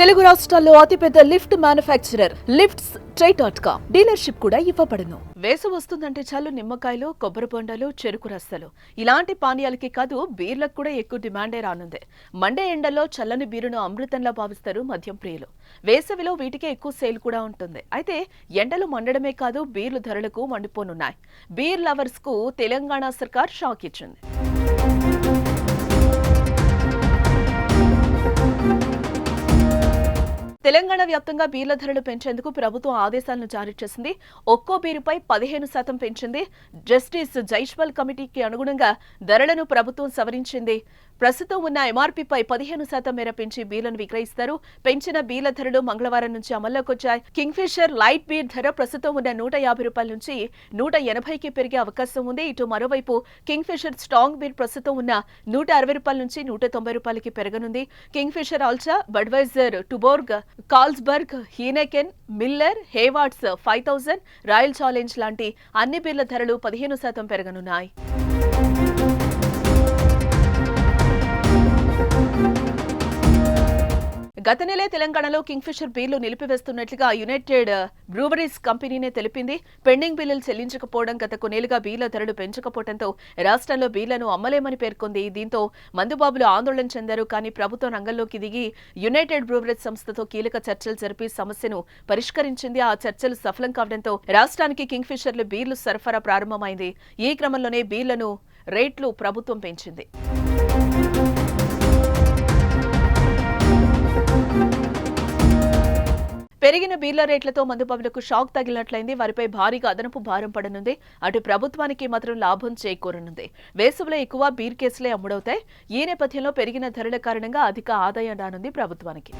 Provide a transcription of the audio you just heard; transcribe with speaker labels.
Speaker 1: తెలుగు రాష్ట్రాల్లో అతిపెద్ద lift manufacturer lifts try dot com dealership కూడా ఇవ్వబడును. వేసవి వస్తుందంటే చాలు నిమ్మకాయలు కొబ్బరి బొండాలు చెరుకు రస్తలు ఇలాంటి పానీయాలకి కాదు బీర్లకు కూడా ఎక్కువ డిమాండే రానుంది. మండే ఎండల్లో చల్లని బీరును అమృతంలా భావిస్తారు మద్యం ప్రియులు. వేసవిలో వీటికే ఎక్కువ సేల్ కూడా ఉంటుంది. అయితే ఎండలు మండడమే కాదు బీర్లు ధరలకు మండిపోనున్నాయి. బీర్ లవర్స్కు తెలంగాణ సర్కార్ షాక్ ఇచ్చింది. తెలంగాణ వ్యాప్తంగా బీర్ల ధరలు పెంచేందుకు ప్రభుత్వం ఆదేశాలను జారీ చేసింది. ఒక్కో బీరుపై పదిహేను శాతం పెంచింది. జస్టిస్ జైష్వాల్ కమిటీకి అనుగుణంగా ధరలను ప్రభుత్వం సవరించింది. ప్రస్తుతం ఉన్న ఎంఆర్పీపై పదిహేను శాతం మేర పెంచి బీలను విక్రయిస్తారు. పెంచిన బీల ధరలు మంగళవారం నుంచి అమల్లోకొచ్చాయి కింగ్ఫిషర్ లైట్ బీర్ ధర ప్రస్తుతం ఉన్న నూట యాభై రూపాయల నుంచి నూట ఎనభైకి పెరిగే అవకాశం ఉంది. ఇటు మరోవైపు కింగ్ఫిషర్ స్ట్రాంగ్ బీర్ ప్రస్తుతం ఉన్న నూట అరవై రూపాయల నుంచి నూట తొంభై రూపాయలకి పెరగనుంది. Kingfisher ఆల్చా Budweiser Tuborg Carlsberg Heineken Miller Haywards five thousand Royal Challenge లాంటి అన్ని బీర్ల ధరలు పదిహేను శాతం పెరగనున్నాయి. గత నెలే తెలంగాణలో కింగ్ఫిషర్ బీర్లు నిలిపివేస్తున్నట్లుగా యునైటెడ్ బ్రూవరీస్ కంపెనీనే తెలిపింది. పెండింగ్ బిల్లులు చెల్లించకపోవడం గత కొన్నేళ్ళుగా బీర్ల ధరలు పెంచకపోవడంతో రాష్ట్రంలో బీర్లను అమ్మలేమని పేర్కొంది. దీంతో మందుబాబులు ఆందోళన చెందారు కానీ ప్రభుత్వం రంగంలోకి దిగి యునైటెడ్ బ్రూవరీస్ సంస్థతో కీలక చర్చలు జరిపి సమస్యను పరిష్కరించింది. ఆ చర్చలు సఫలం కావడంతో రాష్ట్రానికి కింగ్ఫిషర్లు బీర్లు సరఫరా ప్రారంభమైంది. ఈ క్రమంలోనే బీర్లను రేట్లు ప్రభుత్వం పెంచింది. పెరిగిన బీర్ల రేట్లతో మందుబాబులకు షాక్ తగిలినట్లయింది. వారిపై భారీగా అదనపు భారం పడనుంది. అటు ప్రభుత్వానికి మాత్రం లాభం చేకూరనుంది. వేసవిలో ఎక్కువ బీర్ కేసులే అమ్ముడవుతాయి. ఈ నేపథ్యంలో పెరిగిన ధరల కారణంగా అధిక ఆదాయం రానుంది ప్రభుత్వానికి.